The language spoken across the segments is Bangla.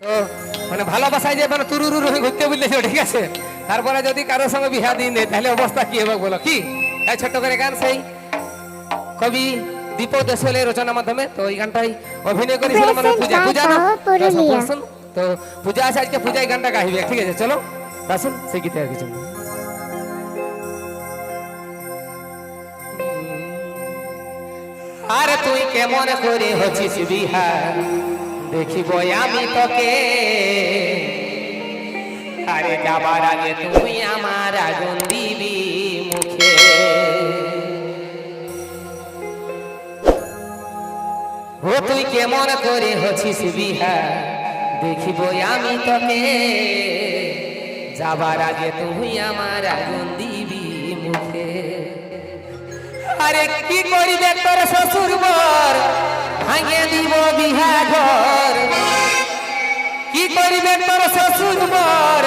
তো মানে ভালোবাসায় যে মানে হয়ে ঘুরতে বুঝলেছো ঠিক আছে? তারপরে যদি কারোর সঙ্গে বিহা দিন দেয় তাহলে অবস্থা কি হবে বলো? কি? এই ছোট্ট করে গান সেই কবি দীপ দেশলের রচনার মাধ্যমে তো এই গানটাই অভিনয় করেছিল মানে পূজা পূজা না? তো পূজা আছে আজকে পূজা এই গানটা গাইবে ঠিক আছে চলো। আসুন সেই গীতে আর কিছু। আরে তুই কেমন করে হচ্ছিস বিহার? দেখিব আমি তোকে। আরে যাবার আগে তুমি আমার আগুন দিবি মুখে। ও তুই কেমন করে হচ্ছিস বিহার? দেখিব আমি তোকে। যাবার আগে তুমি আমার আগুন দিবি মুখে। আরে কি করিবে তোর শ্বশুর বর ভাঙে দিব বিহা ঘর। কি করিবে তোর শ্বশুর বর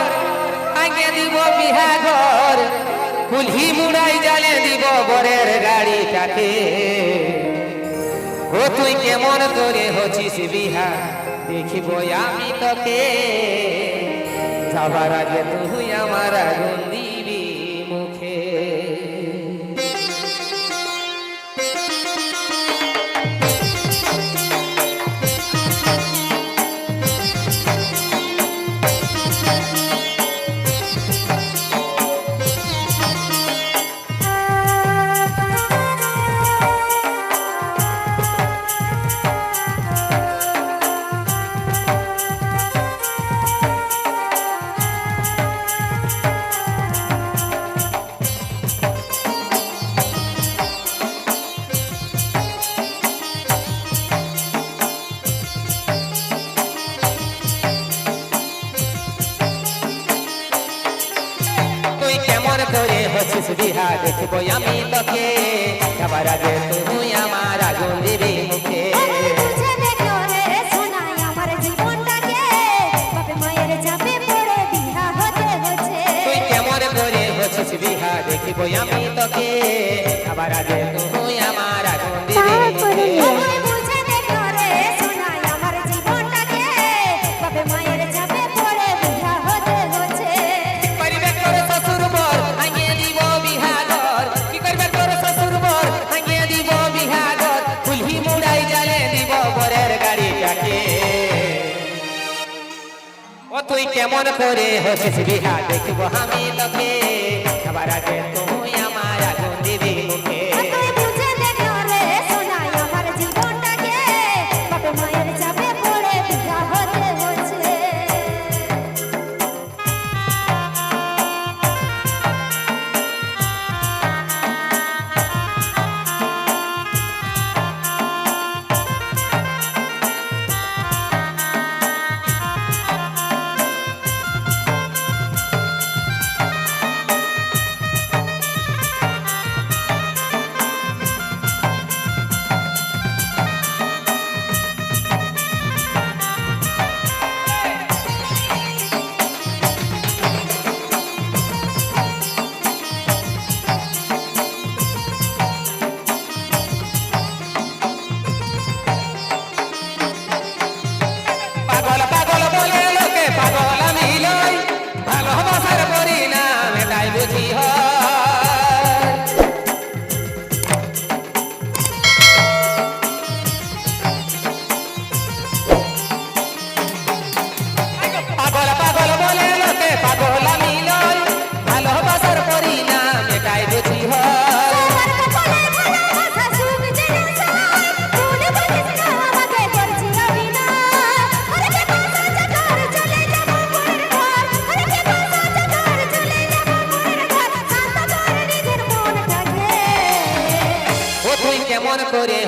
ভাঙে দিব বিহা ঘর। কুলহি মুড়াই জালে দিব বরের গাড়িটাকে। ও তুই কেমন করে হচ্ছিস বিহা? দেখিব আমি তোকে। যাবার আগে তুই আমার আগুন দেখব আমি তোকে। যাবার আগে তুমি আমার আগুন দিবি মুখে। বিহা? দেখব আমি তোকে। যাবার আগে তুই কেমন করে হচ্ছিস বিহা দেখব আমি তোকে। আবার আগে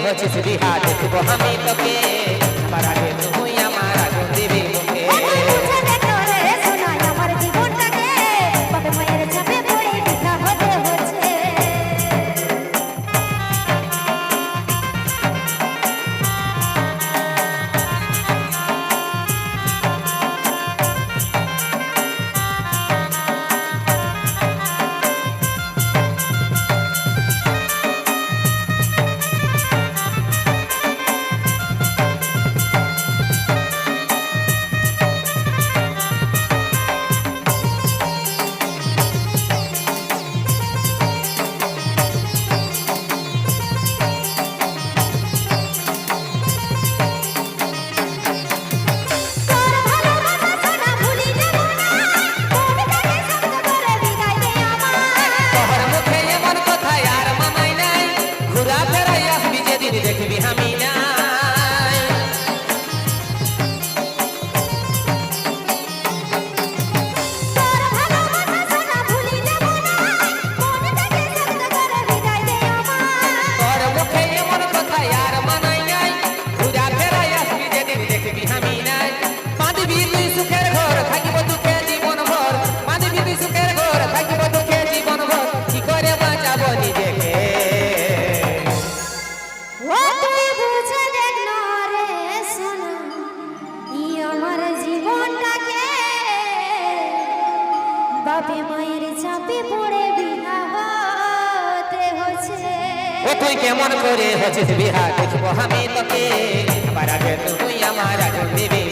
হচ্ছিস বিহার দেখব আমি তোকে আমার আগে তুই আমার বাপে মায়ের চাপে পড়ে বিনা হচ্ছে। ও তুই কেমন করে হচ্ছিস বিহা দেখব আমি তোকে আমার আগে তুই আমার আগে দিবি।